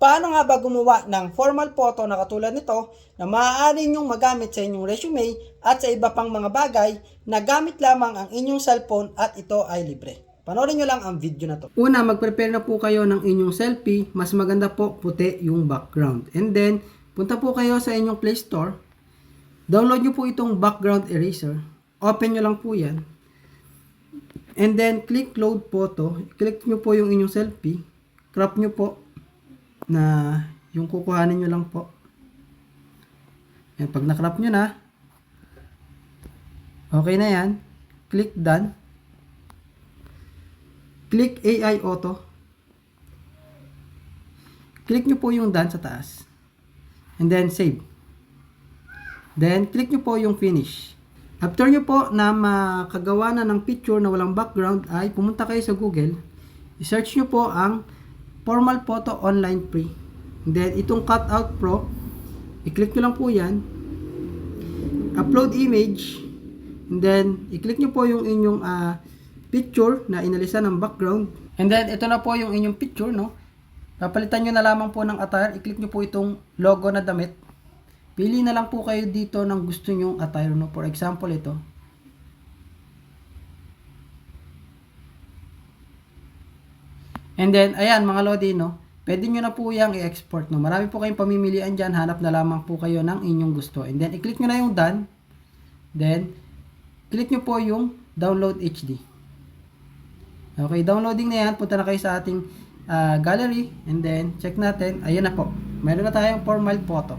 Paano nga ba gumawa ng formal photo na katulad nito na maaari ninyong magamit sa inyong resume at sa iba pang mga bagay na gamit lamang ang inyong cellphone at ito ay libre. Panoorin nyo lang ang video na to. Una, mag-prepare na po kayo ng inyong selfie. Mas maganda po puti yung background. And then, punta po kayo sa inyong Play Store. Download nyo po itong background eraser. Open nyo lang po yan. And then, click load photo. Click nyo po yung inyong selfie. Crop nyo po na yung kukuhanin nyo lang po. Yan, pag na-crop nyo na, okay na yan. Click done. Click AI Auto. Click nyo po yung done sa taas. And then save. Then, click nyo po yung finish. After nyo po na makagawa na ng picture na walang background ay pumunta kayo sa Google. I-search nyo po ang Formal Photo Online Free. Then, itong Cutout Pro, i-click nyo lang po yan. Upload image. And then, i-click nyo po yung inyong ah, picture na inalisan ng background. And then, ito na po yung inyong picture, no? Papalitan nyo na lamang po ng attire. I-click nyo po itong logo na damit. Pili na lang po kayo dito ng gusto nyong attire, no? For example, ito. And then, ayan mga Lodi, no? Pwede nyo na po yung i-export, no? Marami po kayong pamimilian dyan. Hanap na lamang po kayo ng inyong gusto. And then, i-click nyo na yung done. Then, click nyo po yung download HD. Okay, downloading na yan. Punta na kayo sa ating ah, gallery. And then, check natin. Ayan na po. Meron na tayong formal photo.